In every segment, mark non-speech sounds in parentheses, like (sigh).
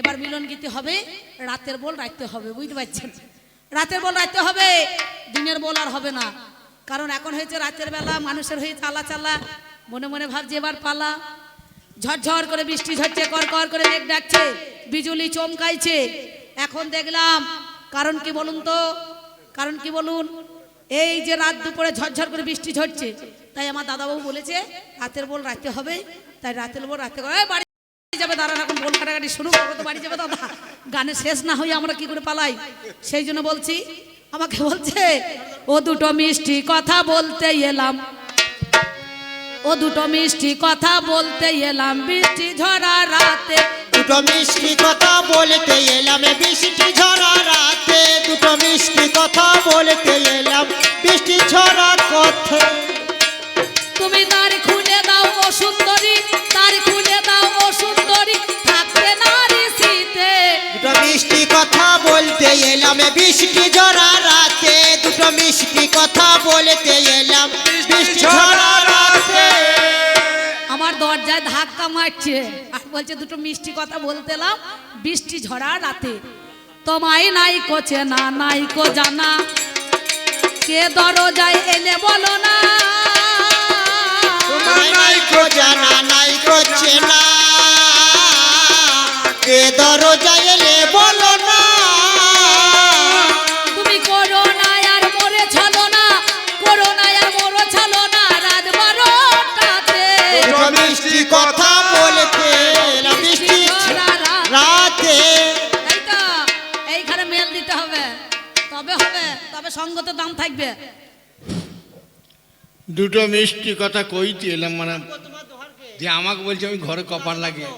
এবার মিলন গীতি হবে, রাতের বল রাখতে হবে, বুঝতে পারছেন? রাতের বল রাখতে হবে, দিনের বল আর হবে না। কারণ এখন হয়েছে রাতের বেলা, মানুষের হয়ে চালা চালা, মনে মনে ভাবছে এবার পালা। ঝরঝর করে বৃষ্টি ঝরছে কর কর মেঘ ডাকছে, বিজুলি চমকাইছে। এখন দেখলাম, কারণ কি বলুন তো? কারণ কি বলুন? এই যে রাত দুপুরে ঝরঝর করে বৃষ্টি ঝরছে, তাই আমার দাদাবাবু বলেছে, রাতের বল রাখতে হবে, তাই রাতের বল রাখতে হবে। যাবে, দাঁড়ান, এখন বল কাটাকাটি শুরু করব তো বাড়ি যাবে। দাদা, গানে শেষ না হয়ে আমরা কি করে পালাই? সেই জন্য বলছি, আমাকে বলছে, ও দুটো মিষ্টি কথা বলতে এলাম। ও দুটো মিষ্টি কথা বলতে এলাম, বৃষ্টি ঝরা রাতে। দুটো মিষ্টি কথা বলতে এলাম, বৃষ্টি ঝরা রাতে। দুটো মিষ্টি কথা বলতে এলাম, বৃষ্টি ঝরা কথা কথা বলতে এলাম। বৃষ্টি ঝরা রাতে দুটো মিষ্টি কথা বলতে এলাম। বৃষ্টি আমার দরজায় ধাক্কা মারছে। আর বলছে দুটো মিষ্টি কথা বলতে এলাম বৃষ্টি ঝরা রাতে। তোমায় নাই কোচে না নাই কো জানা। কে দরজায় এলে বলো না। তোমায় নাই কো জানা নাই কো চেনা। কে দরজা সঙ্গত দাম থাকবে। দুটো মিষ্টি কথা কইতে এলাম মানে যে আমাকে বলছে আমি ঘরে কপার লাগিয়ে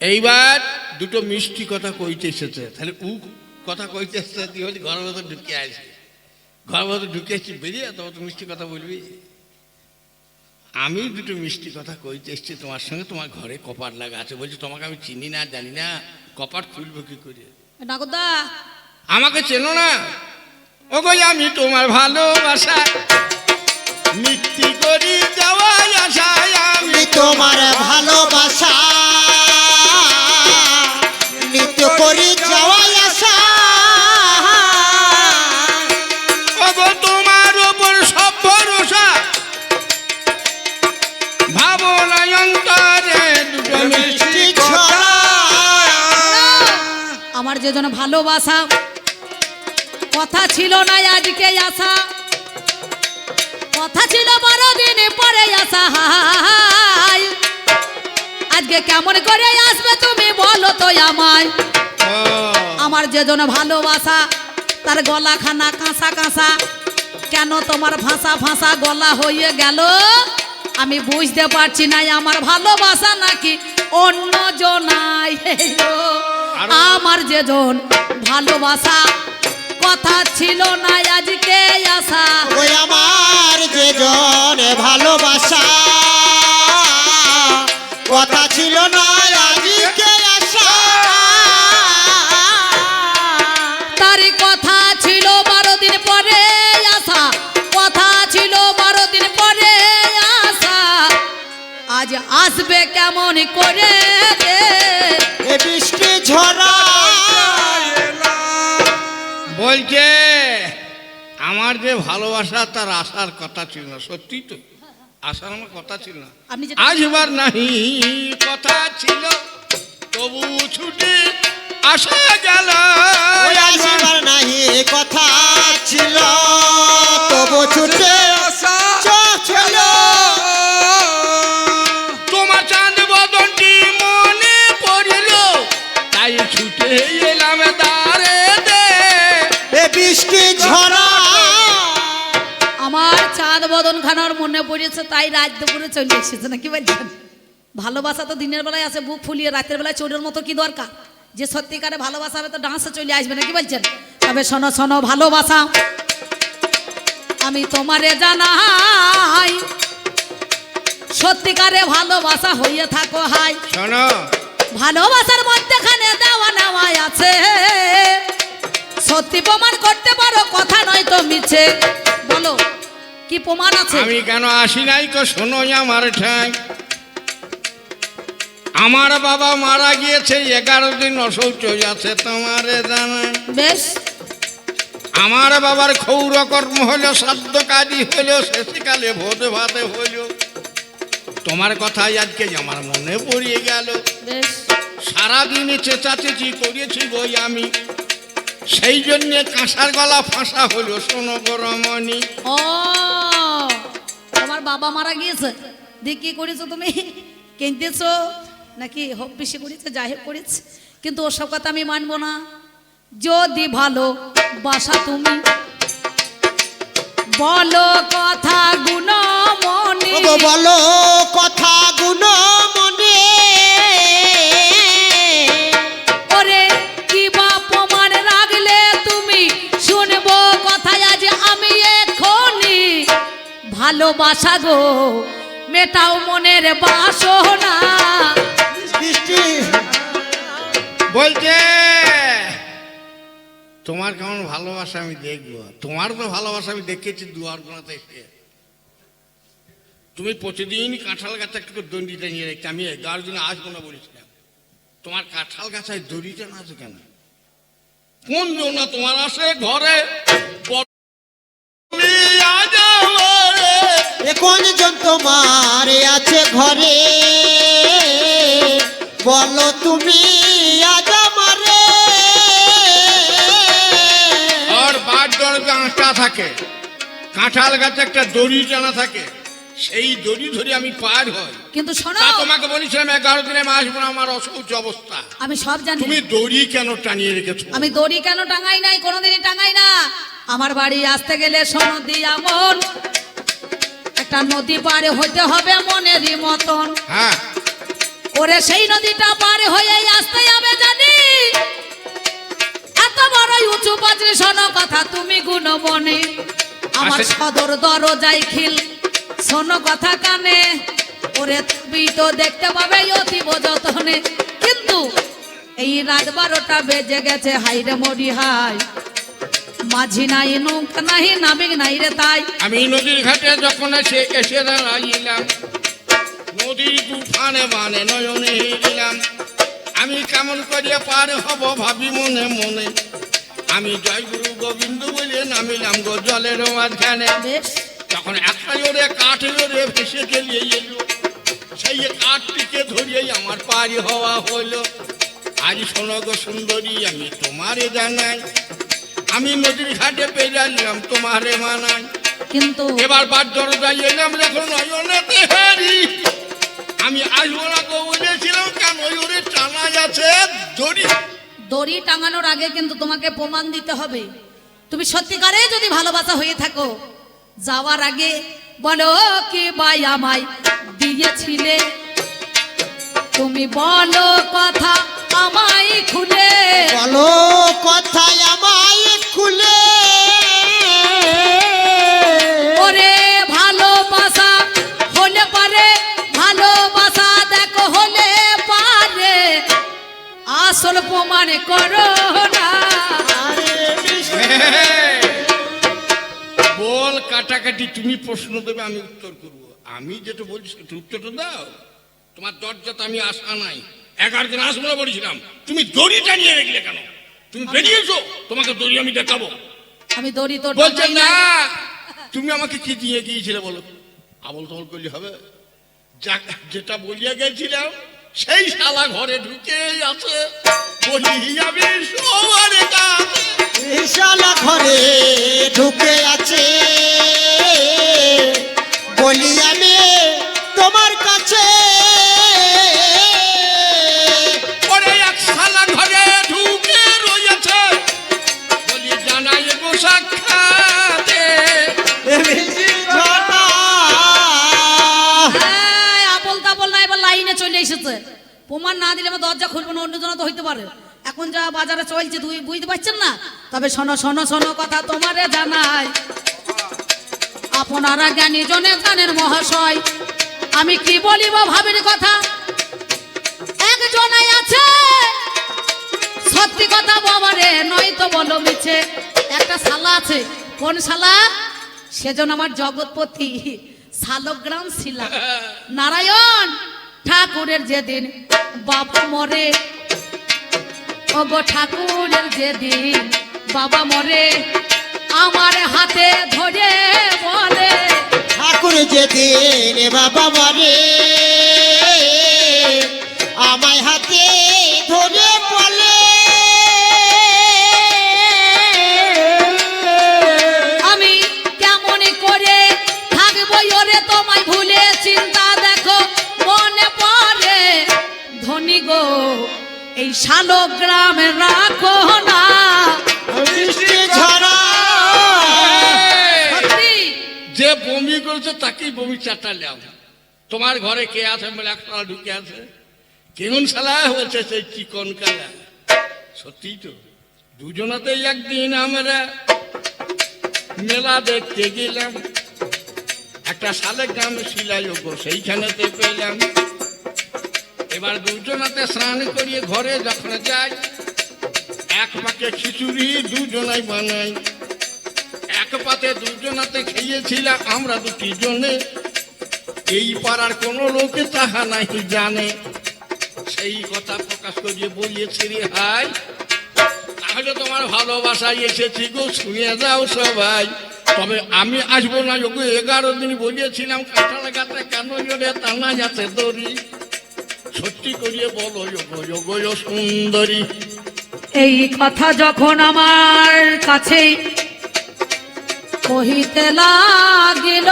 এইবার দুটো মিষ্টি কথা কইতে এসেছে। তাহলে উ কথা কইতে এসেছে, তুই হলি ঘরের ভেতর ঢুকে আসবি ঘরের ভেতর ঢুকে আসছি বেরিয়ে তবে তো মিষ্টি কথা বলবি। আমি দুটো মিষ্টি কথা কইতে এসেছি, তোমার সঙ্গে তোমার ঘরে কপাট লাগা আছে। বলছি, তোমাকে আমি চিনি না, জানি না কপাট তুলবো কি করে? নাগদা। আমাকে চেনো না? ও গো আমি তোমার ভালোবাসা। মিটি করি যাওয়াই আশায় আমি আমি তোমার ভালোবাসা। যে জন ভালোবাসা। কথা ছিল না, আজকে আসা কথা ছিল বারো দিন পরে আসা আজকে কেমন করে আসবে তুমি বলো তো আমায়। আমার যে জন ভালোবাসা, তার গলা খানা কাঁসা কাঁসা। কেন তোমার ভাষা ভাষা গলা হয়ে গেল? আমি বুঝতে পারছি না, আমার ভালোবাসা নাকি অন্য জনাই। আমার যে জন ভালোবাসা কথা ছিল না আজকে আসা ওই আমার যে জনে ভালোবাসা কথা ছিল না আজকে আশা। তারই কথা ছিল বারো দিন পরে আসা কথা ছিল বারো দিন পরে আসা আজ আসবে কেমন করে? আমার যে ভালোবাসা তার আসার কথা ছিল না। সত্যি তো আসার আমার কথা ছিল না। আসবার নাহি কথা ছিল তবু ছুটে আসা গেল। ওই আসিবার নাহি কথা ছিল তবু ছুটে চল তোমার চাঁদ বদনটি মনে পড়ল তাই ছুটে এলাম দাঁড়ে দে এ বৃষ্টি ঝরা খানার মনে পড়েছে তাই রাত দুপুরে চলে এসেছে। নাকি বলছেন ভালোবাসা তো দিনের বেলায় আসে বুক ফুলিয়ে রাতের বেলায় চোরের মতো কি দরকার? যে সত্যিকারে ভালোবাসা হবে তো ডান্সে চলে আসবে নাকি বলছেন তবে শোনো শোনো ভালোবাসা আমি তোমারে জানাই। সত্যিকারে ভালোবাসা হইয়ে থাকো হাই। শোনো। ভালোবাসার মধ্যেখানে দেওয়া নেওয়াই আছে। সত্যি প্রমাণ করতে পারো কথা নয় তো মিছে। বলো। কি প্রমাণ আছে? আমি কেন আসি নাই কো শোনো আমার ঠাই আমার বাবা মারা গিয়েছে এগারো দিন অসৌচ আছে তোমারে জানাই বেশ। আমার বাবার ক্ষৌর কর্ম হলো শ্রাদ্ধ কাজই হলো শেষকালে ভোজে ভাতে হইল তোমার কথাই আজকে আমার মনে পড়িয়ে গেল। সারাদিনে চেঁচাচেঁচি করেছি বই আমি। সেই জন্যে কাঁসার গলা ফাঁসা হলো শোনো রমণী। ও তোমার বাবা মারা গিয়েছে। দিয়ে কি করেছ তুমি? কিনতেছো নাকি হোক বেশি করেছে, যাই হোক করেছে। কিন্তু ওসব কথা আমি মানব না। যদি ভালো বাসা তুমি, বলো কথা গুণ মনে। বলো কথা গুণ মনে। ভালোবাসা গো, মেটাও মনের বাসনা। বৃষ্টি বলছে, তোমার কেমন ভালোবাসা আমি দেখব? তোমার তো ভালোবাসা আমি দেখেছি দুয়ার গোনাতে এসে। তুমি প্রতিদিনই কাঁঠাল গাছে একটু দণ্ডিটা নিয়ে রেখে আমি এগারো দিনে আসব না। বলেছিলাম তোমার কাঁঠাল গাছায় দড়িটা না আছে কেন? কোন জন্য তোমার আসে ঘরে। এ কোন জন তোমার আছে ঘরে। বলো তুমি আজ আমারে। আর দরজা থাকে। কাঁঠাল গাছে একটা দড়ি টানা থাকে। সেই দড়ি ধরে আমি পার হই। কিন্তু শোনো। তোমাকে বলেছিলাম এগারো দিনে আসব না আমার অসৌচ অবস্থা। আমি সব জানি। তুমি দড়ি কেন টানিয়ে রেখেছো? আমি দড়ি কেন টাঙাই নাই কোনোদিনই টাঙাই না। আমার বাড়ি আসতে গেলে সনদি আমন একটা নদী পারে হইতে হবে মনেরই মতন। হ্যাঁ। ওরে সেই নদীটা পার হয়ে আসতে হবে জানি। এত বড় উঁচু পাত্রী শোনো কথা তুমি গুণমণি আমার আসে- সদর দরজাই খিল শোনো কথা কানে। ওরে তুমি তো দেখতে পাবে অতীব যতনে। কিন্তু এই রাত বারোটা বেজে গেছে হাইরে মরি হাই মাঝি নাই নৌকা নাই নাবিক নাই রে তাই। আমি নদীর ঘাটে যখন এসে এসে দাঁড়াইলাম নদীর তুফানে বানে নয়নে হেরিলাম আমি কেমন করিয়া পার হব ভাবি মনে মনে। আমি জয় গুরু গোবিন্দ বলে নামিলাম গো জলের মাঝখানে। তখন একটা ওরে কাঠ ওরে ভেসে গেলিয়ে এলো সেই কাঠটিকে ধরিয়েই আমার পারি হওয়া হলো। আজ শোনো গো সুন্দরী আমি তোমারে জানাই আমি নদীর ঘাটে পেরালাম তোমারে মানাই। কিন্তু এবার বার দরজায় এলাম দেখো নয়নেতে হারি। আমি আসব না গো বলেছিলাম কেন ওরে টানা যাচ্ছে দড়ি? দড়ি টাঙানোর আগে কিন্তু তোমাকে প্রমাণ দিতে হবে। তুমি সত্যিকারে যদি ভালোবাসা হয়ে থাকো যাওয়ার আগে বলো কি ভাই আমায় দিয়েছিলে? তুমি বলো কথা। আমায় খুলে। বলো কথা আমায় খুলে। ওরে ভালোবাসা হলে পারে ভালোবাসা দেখো হলে পারে। আসল প্রমাণ করো না। আরে বল কাটাকাটি তুমি প্রশ্ন দেবে আমি উত্তর করব। আমি যেটা বলছি সেটা উত্তরটা দাও। তোমার দরজাতে আমি আসা নাই। এগারো দিন আসব না বলেছিলাম তুমি দড়িটা নিয়ে রেখলে কেন? তুমি বেরিয়েছো তোমাকে দড়ি আমি দেখাবো। আমি দড়ি তো বলছে টাঙাই না তুমি আমাকে কি দিয়ে গিয়েছিলে বলো? আবল তবল করলে হবে। যা- যেটা বলিয়া গেছিলাম সেই শালা ঘরে ঢুকে আছে। বলি আমি সবার শালা ঘরে ঢুকে আছে। বলি এসেছে। প্রমাণ না দিলে আমার দরজা খুলবে না অন্য তো হইতে পারে। এখন যা বাজারে চলছে তুই বুঝতে পারছেন না? তবে শোনো শোনো শোনো কথা তোমারে জানাই। আপনারা জ্ঞানী জনে জানেন মহাশয়। আমি কি বলিব ভাবের কথা? একজনাই আছে। সত্যি কথা বাবারে নয় তো বলো মিছে। একটা শালা আছে। কোন শালা? সেজন আমার জগৎপতি, শালগ্রাম শিলা। নারায়ণ! ঠাকুরের যেদিন বাবা মরে ও গো ঠাকুরের যেদিন বাবা মরে, আমার হাতে ধরে বলে, ঠাকুর যেদিন বাবা মরে, আমায় হাতে ধরে এই শালক গ্রামে রাখো না। বৃষ্টি ঝরা যে বমি করেছে তাকেই বমি চাটালাম তোমার ঘরে কে আছে বলে এক ঢুকে আছে? কেমন সালা হয়েছে সেই চিকন কালা। সত্যি তো। দুজনাতেই একদিন আমরা মেলা দেখতে গেলাম। একটা সালেক গ্রামে শিলাযোগ্য সেইখানেতে পেলাম। এবার দুজনাতে স্নান করিয়ে ঘরে যখন যাই, এক পাকে খিচুড়ি, দুজনাই বানাই। এক পাতে দুজনাতে খেয়েছিলাম আমরা দুটি জনে। এই পাড়ার কোনো লোকে তাহা নাই জানে। সেই কথা প্রকাশ করিয়ে বলিয়েছি রে হাই, তাহলে তোমার ভালোবাসায় এসেছি গো শুনে যাও সবাই। তবে আমি আসব না যোগ এগারো দিন বলিয়েছিলাম, কাঁঠাল গাছে কেন জোরে টানা যাচ্ছে দড়ি? সত্যি করিয়ে বলো যোগ যোগ সুন্দরী। এই কথা যখন আমার কাছে কহিতে লাগিল?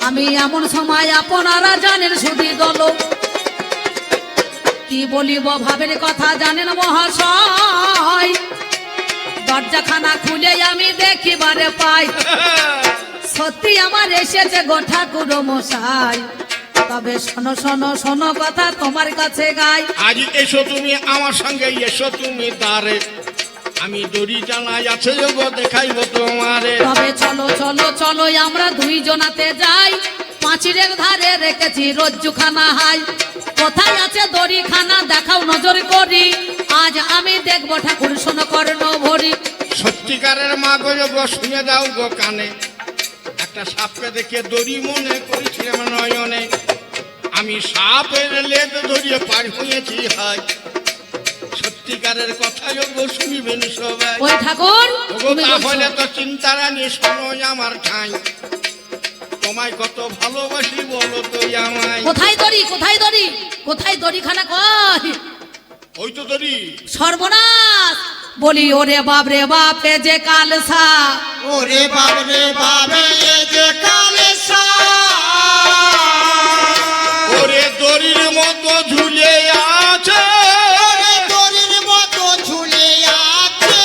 আমি এমন সময় আপনারা জানেন শুধু দল। কি বলিব ভাবের কথা জানেন মহাশয়। দরজাখানা খুলে আমি দেখিবারে পাই। (laughs) সত্যি আমার এসেছে গো ঠাকুর মশাই। তবে শোনো শোনো শোনো কথা তোমার কাছে গাই। আজ এসো তুমি আমার সঙ্গে এসো তুমি তারে। আমি দড়ি জানাই আছে গো দেখাইব তোমারে। তবে চলো চলো চলো আমরা দুই জনাতে যাই। পাঁচিরের ধারে রেখেছি রজ্জুখানা হাই। কোথায় আছে দড়িখানা দেখাও নজর করি। আজ আমি দেখব ঠাকুর শোনো কর্ণ ভরি। সত্যিকারের মা গো শুনে দাও গো কানে। একটা সাপকে দেখে দড়ি মনে করেছিলাম নয়নে। আমি সাপের লেদ ধরিয়ে পার হয়েছি হাই সত্যিকারের কথা গো শুনিবেন সবাই। ওই ঠাকুর। তাহলে তো চিন্তারা নিয়ে শোনো আমার ঠাই। তোমায় কত ভালোবাসি বলো তো আমায়। কোথায় দড়ি কোথায় দড়ি? কোথায় দড়িখানা কয়? ওই তো দড়ি। সর্বনাশ! বলি ওরে বাপ রে বাপে যে কালসা। ওরে বাবরে বাবে এ যে কালে ওরে দড়ির মতো ঝুলে আছে। ওরে দড়ির মতো ঝুলে আছে।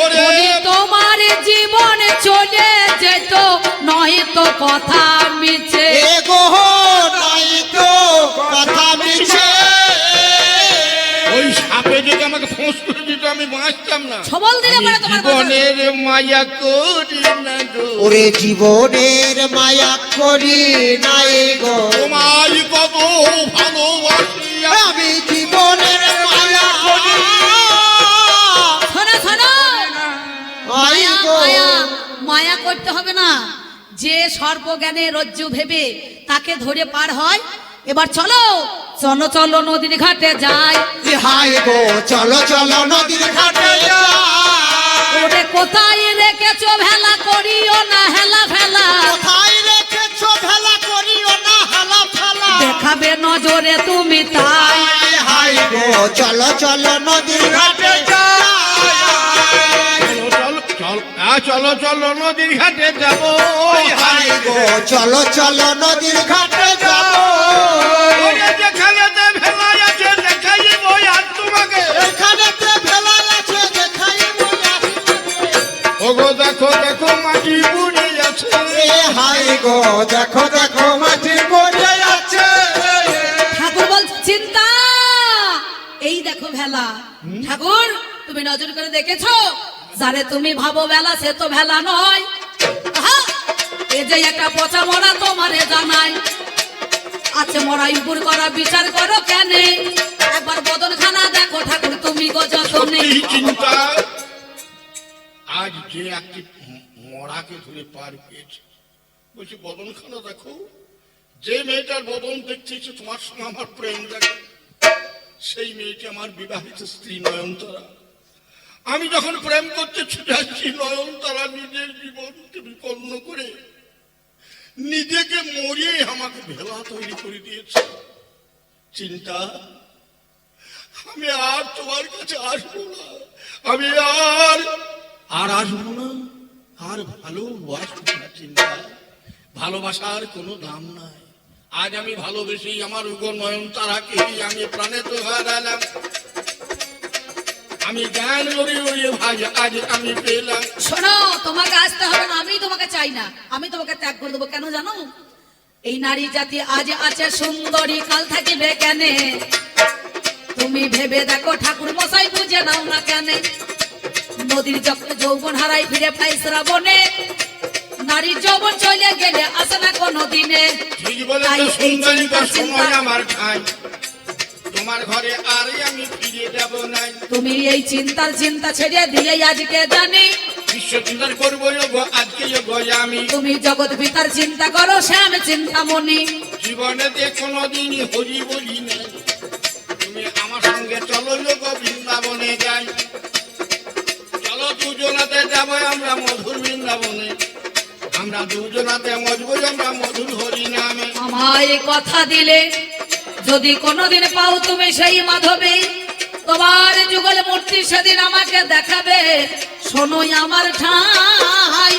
ওরে তোমার জীবন চলে যেত নয় তো কথা মিছে আমি বাঁচতাম না। সবল দিলে পরে তোমার জীবনের মায়া করি না গো। ওরে জীবনের মায়া করি নাই গো। তোমায় কত ভালোবাসি আমি। জীবনের মায়া করি শোনো শোনো। মায়া মায়া মায়া করতে হবে না। যে সর্বজ্ঞানে রজ্জু ভেবে তাকে ধরে পার হয় এবার চলো চলো চলো নদীর ঘাটে যাই। হাই গো চলো চলো নদীর ঘাটে ওরে কোথায় রেখেছো ভেলা করিও না হেলা ফেলা? কোথায় রেখেছো ভেলা করিও না হালা ফালা? দেখাবে নজরে তুমি তাই। হাই হাই গো চলো চলো চলো চলো নদীর ঘাটে যাব। হাই গো। চলো চলো নদীর ঘাটে যাব। ওরে যেখানেতে ভেলা আছে দেখাইব আর তোমাকে। এখানেতে ভেলা আছে দেখাই ওগো দেখো দেখো মাটি পুড়ে আছে। হাই গো দেখো দেখো মাটি পড়ে আছে। ঠাকুর বলছে চিন্তা! এই দেখো ভেলা। ঠাকুর তুমি নজর করে দেখেছ? যারে তুমি ভাবো বেলা, সে তো ভেলা নয়। আহা! এ যে একটা পচা মরা তোমারে জানাই। আছে মরাই উপর করা, বিচার করো কেনে? একবার বদন খানা দেখো ঠাকুর, তুমি গো যতনে। আজ যে একটি মরাকে ধরে পার পেয়েছে। বলছি, বদনখানা দেখো। যে মেয়েটার বদন দেখতেছে তোমার সঙ্গে আমার প্রেম দেখে। সেই মেয়েটি আমার বিবাহিত স্ত্রী নয়নতারা। আমি যখন প্রেম করতে ছুটে আসছি নয়নতারা নিজের জীবনকে বিপন্ন করে নিজেকে মরিয়ে আমাকে ভেলা তৈরি করে দিয়েছে। চিন্তা, আমি আর তোমার কাছে আসব না। আমি আর আর আসব না। আর ভালোবাসবো না, চিন্তা। ভালোবাসার কোনো দাম নাই। আজ আমি ভালোবেসে আমার উগ নয়ন তারাকে আমি প্রাণে তো হারালাম। আমি জ্ঞান লড়ে লড়িয়ে ভাই আজ আমি পেলাম। শোনো তোমাকে আসতে হবে না আমি তোমাকে চাই না। আমি তোমাকে ত্যাগ করে দেবো। কেন জানো? এই নারী জাতি আজ আছে সুন্দরী কাল থাকিবে কেনে? তুমি ভেবে দেখো ঠাকুর মশাই বুঝে নাও না কেন? নদীর যখন যৌবন হারাই ফিরে পাই শ্রাবণে। নারীর যৌবন চলে গেলে আসে না কোনো দিনে। তাই এই চিন্তা চিন্তা আমার ঠাই তোমার ঘরে আর আমি ফিরে যাব নাই। তুমি এই চিন্তার চিন্তা ছেড়ে দিয়ে আজকে জানি। বিশ্ব চিন্তার করব আজকে আমি। তুমি জগৎ পিতার চিন্তা করো শ্যাম চিন্তামণি। জীবনে যে কোনোদিন হরি বলি নাই। তুমি আমার সঙ্গে চলো গো বৃন্দাবনে যাই। চলো দুজনাতে যাব আমরা মধুর বৃন্দাবনে। আমরা দুজনাতে মজবুর আমরা মধুর হরি নামে। আমায় কথা দিলে যদি কোনোদিন পাও তুমি সেই মাধবী, তোমার যুগল মূর্তি সেদিন আমাকে দেখাবে। শোনোই আমার ঠাই।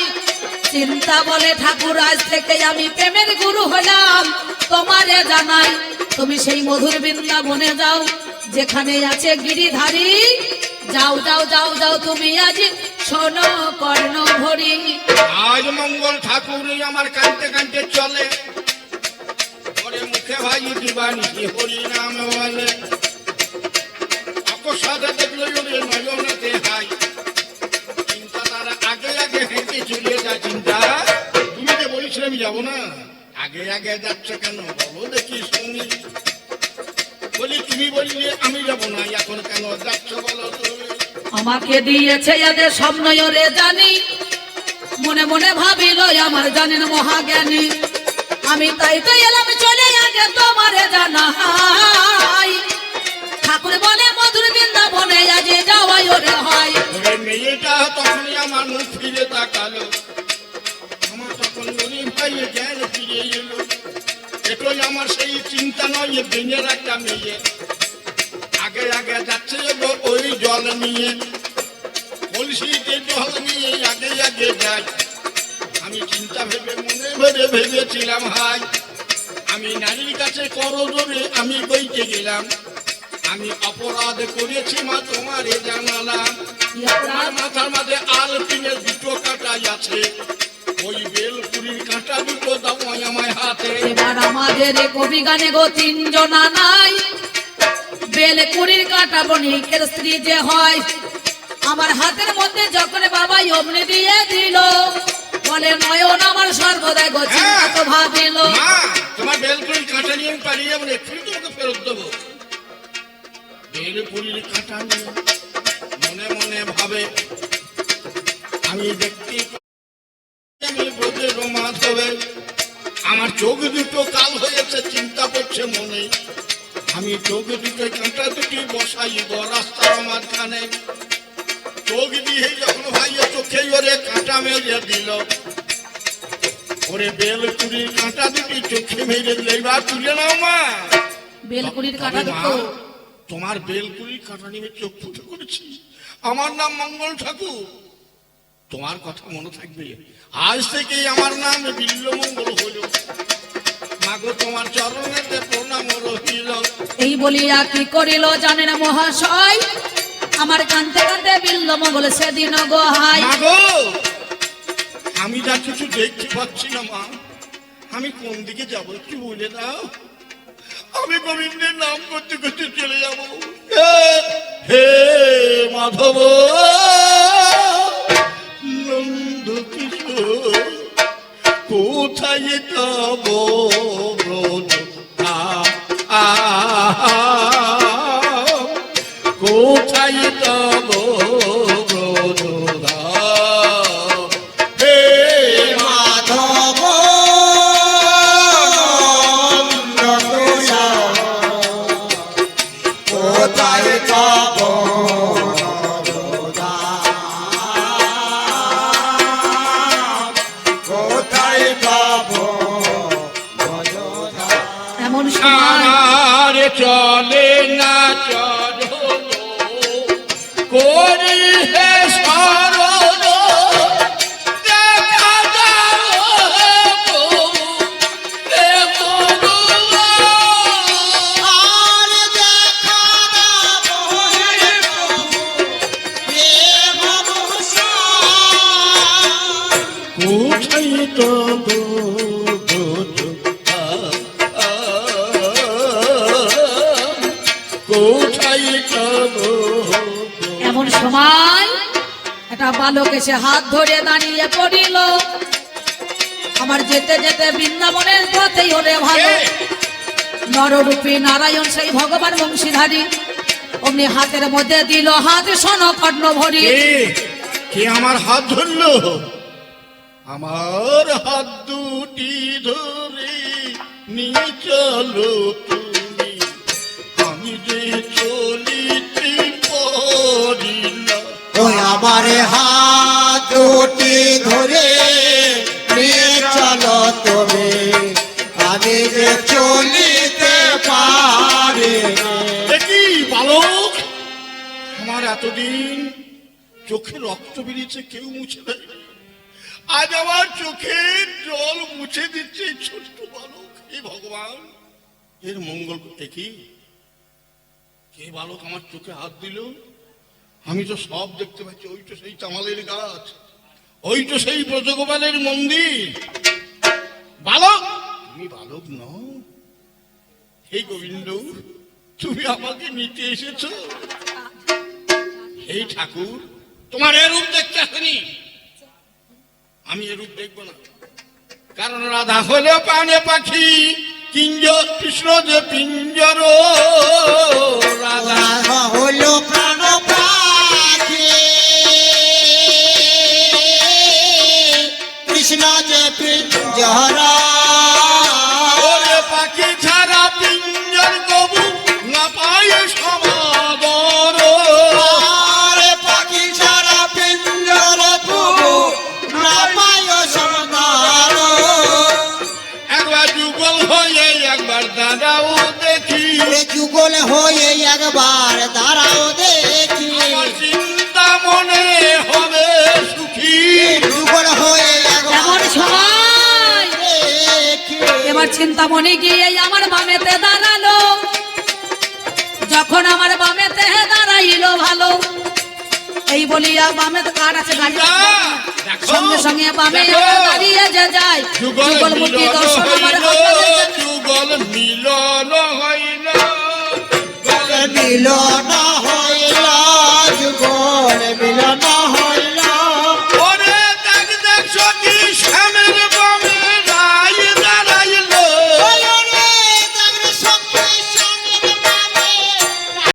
চিন্তা বলে ঠাকুর, আজ থেকে আমি প্রেমের গুরু হলাম। তোমারে জানাই, তুমি সেই মধুর বৃন্দাবনে যাও, যেখানে আছে গিরিধারী। যাও যাও যাও যাও তুমি আজ শোনো কর্ণ ভরি আজ মঙ্গল ঠাকুরই আমার কানতে কানতে চলে। ভাই দিবানি হরি নাম বলে। দেখল নয়নতে হাই চিন্তা আগে আগে হেঁটে যায় চিন্তা। তুমি যে বলেছিলে আমি যাব না। আগে আগে যাচ্ছ কেন? বলো দেখি শুনি। বলি, তুমি বললে আমি যাব না। এখন কেন যাচ্ছ বলো তুমি? আমাকে দিয়েছে এদের স্বপ্ন রে জানি। মনে মনে ভাবিল, আমার জানেন মহাজ্ঞানী। আমি তাই তো এলাম, চলে আগে তোমারে জানাই। ঠাকুর বলে, মধুর বৃন্দাবনে আজ যাওয়াই ওরে হয়। মেয়েটা তখনই আমার মুখ ফিরে তাকালো। আমার তখন ওরে ভাই জ্ঞান এটাই আমার সেই চিন্তা নয় যে দিনের একটা মেয়ে। আগে আগে যাচ্ছে ওই জল নিয়ে। কলসিতে জল নিয়ে আগে আগে যাই। আমি চিন্তা ভেবে, মনে ভেবে ভেবেছিলাম, হাই। আমি নারীর কাছে করো ধরে আমি বইতে গেলাম। আমি অপরাধ করেছি মা তোমারে জানালাম। আমার মাথার মাঝে আল আলপিনের দুটো কাটাই আছে। ওই বেলপুরির কাঁটা দুটো দাও আমায় হাতে। আমাদের কবি গানে গো তিনজনা নাই। বেল কুড়ির কাটা বণিকের স্ত্রী যে হয় আমার হাতের মধ্যে যখন বাবা অমনি দিয়ে দিল বলে নয়ন আমার সর্বদাই গো চিন্তা তো ভাবিল আমি পালিয়ে যাব না, এক্ষুনি তোমাকে ফেরত দেবো। বেলপুরির কাঁটা নিয়ে মনে মনে ভাবে আমি দেখতে আমার চোখ দুটো কাল হয়েছে চিন্তা করছে মনে। আমি চোখ দুটো কাঁটা দুটি বসাইব রাস্তার মাঝখানে। চোখ দিয়ে যখন ভাইয়া চোখে ওরে কাঁটা মেরে দিল। ওরে বেলকুড়ির কাঁটা দুটি চোখে মেরে এবার তুলে নাও মা। বেলকুড়ির কাটা দুটো? তোমার বেলকুড়ির কাঁটা নিয়ে চোখ ফুটে করেছি। আমার নাম মঙ্গল ঠাকুর। তোমার কথা মনে থাকবে। আজ থেকে আমার নাম বিল্ল মঙ্গল হলো। মাগো তোমার চরণেতে প্রণাম রহিল। এই বলিয়া কি করিল জানেন মহাশয়? আমার কান্তে কান্তে বিল্ল মঙ্গল সেদিন গোহাই মাগো আমি যা কিছু দেখতে পাচ্ছি না, মা, আমি কোন দিকে যাব একটু বলে দাও। আমি গোবিন্দের নাম করতে করতে চলে যাব। হে মাধব নন্দ কিশোর কোথায় যাব কোথায় যাব এমন সময় একটা বালক এসে হাত ধরে দাঁড়িয়ে পড়িল। আমার যেতে যেতে বৃন্দাবনের পথেই হলে ভালো। নররূপী নারায়ণ সেই ভগবান বংশীধারী। অমনি হাতের মধ্যে দিল হাত সন কর্ণ ভরি কে? কে আমার হাত ধরলো? আমার হাত দুটি ধরে নিয়ে চলো তুমি। আমি যে চলিতে পারি না ওই আমার হাত দুটি ধরে নিয়ে চলো তুমি। আমি যে চলিতে পারি না। দেখি বালক? আমার এতদিন চোখে রক্ত বেরিয়েছে কেউ মুছে দেয়নি। আজ আমার চোখের জল মুছে দিচ্ছে ছোট্ট বালক। হে ভগবান, এর মঙ্গল করতে কি? কে বালক আমার চোখে হাত দিল? আমি তো সব দেখতে পাচ্ছি, ওই তো সেই তামালের গাছ, ওই তো সেই ব্রজগোপালের মন্দির। বালক, তুমি বালক নও। হে গোবিন্দ, তুমি আমাকে নিতে এসেছ। হে ঠাকুর, তোমার এরূপ দেখতে আসেনি। আমি এরূপ দেখব না। কারণ রাধা হলো পানে পাখি, কিঞ্জ কৃষ্ণ যে পিঞ্জর রাধা হলো প্রাণ কৃষ্ণ যে পিঞ্জরা যুগল হয়ে একবার দাঁড়াও দেখি। আমার চিন্তা মনে হবে সুখী। যুগল হয়ে একবার সময়? এবার চিন্তা মনে গিয়ে আমার বামেতে দাঁড়াল। যখন আমার বামেতে দাঁড়াইলো ভালো। এই বলিয়া বামে কার আছে গাড়ি সঙ্গে সঙ্গে বামে দাঁড়িয়ে যে যায়। যুগল মুক্তি দর্শন আমার যুগল মিলন হইল। মিলন হইল যুগল মিলন